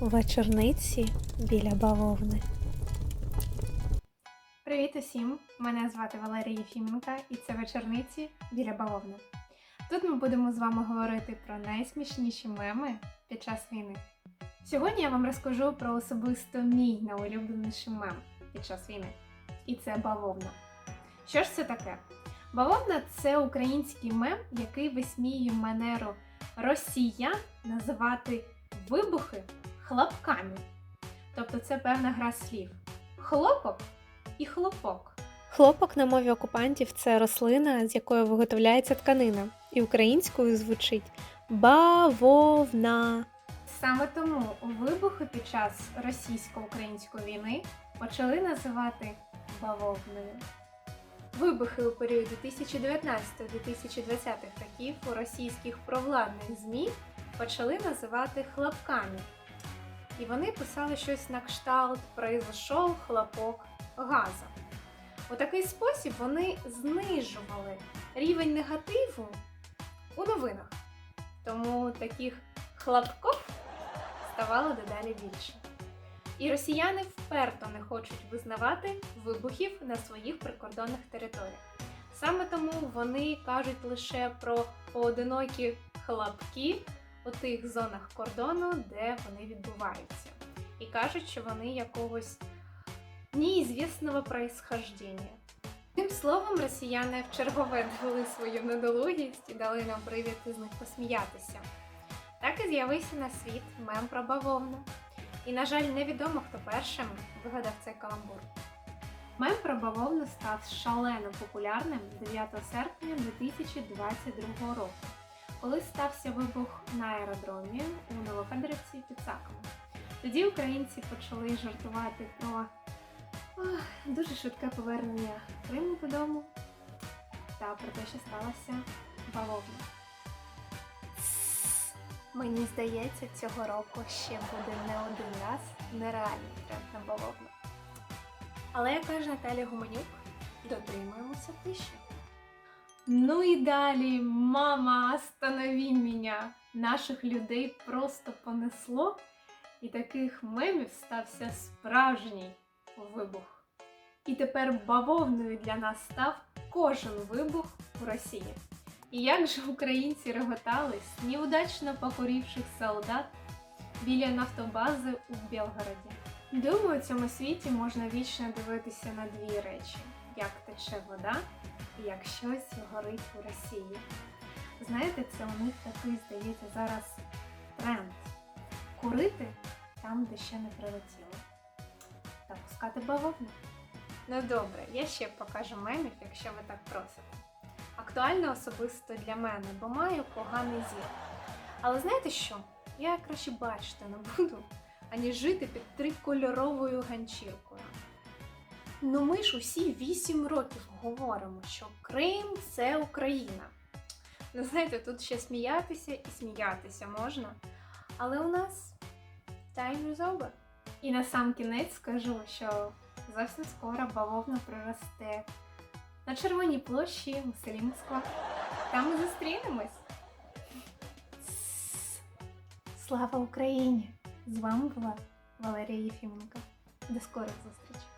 Вечорниці біля бавовни. Привіт усім! Мене звати Валерія Єфіменка і це вечорниці біля бавовни. Тут ми будемо з вами говорити про найсмішніші меми під час війни. Сьогодні я вам розкажу про особисто мій найулюбленіший мем під час війни. І це бавовна. Що ж це таке? Бавовна це український мем, який висміює манеру росіян називати вибухи хлопками. Тобто це певна гра слів. Хлопок і хлопок. Хлопок на мові окупантів це рослина, з якої виготовляється тканина, і українською звучить бавовна. Саме тому вибухи під час російсько-української війни почали називати бавовною. Вибухи у періоді 2019-2020 років у російських провладних ЗМІ почали називати хлопками. І вони писали щось на кшталт «Произошов хлопок газа. У такий спосіб вони знижували рівень негативу у новинах. Тому таких хлопков ставало дедалі більше. І росіяни вперто не хочуть визнавати вибухів на своїх прикордонних територіях. Саме тому вони кажуть лише про поодинокі хлопки у тих зонах кордону, де вони відбуваються. І кажуть, що вони якогось неізвісного происхождения. Тим словом, росіяни в чергове довели свою недолугість і дали нам привід із них посміятися. Так і з'явився на світ мем про бавовну. І, на жаль, невідомо, хто першим вигадав цей каламбур. Мем про бавовну став шалено популярним 9 серпня 2022 року, коли стався вибух на аеродромі у Новофедерівці під Саком. Тоді українці почали жартувати про ох, дуже швидке повернення Криму додому та про те, що сталося бавовна. Мені здається, цього року ще буде не один раз нереальний тренд на бавовну. Але як каже Наталя Гуменюк, дотримуємося тиші. Ну і далі, мама, останови мене! Наших людей просто понесло, і таких мемів стався справжній вибух. І тепер бавовною для нас став кожен вибух у Росії. І як же українці реготали з неудачно покорівших солдат біля нафтобази у Белгороді. Думаю, у цьому світі можна вічно дивитися на дві речі: як тече вода як щось горить у Росії. Знаєте, це у них такий, здається, зараз тренд. Курити там, де ще не прилетіло. Та пускати бавовну. Ну добре, я ще покажу мемів, якщо ви так просите. Актуально особисто для мене, бо маю поганий зір. Але знаєте що? Я краще бачити не буду, аніж жити під трикольоровою ганчіркою. Ну ми ж усі 8 років говоримо, що Крим це Україна. Ну, знаєте, тут ще сміятися і сміятися можна. Але у нас time is over. І на сам кінець скажу, що зовсім скоро бавовна проросте на Червоній площі у селі Москва. Там ми зустрінемось. Слава Україні! З вами була Валерія Єфіменко. До скорих зустрічей!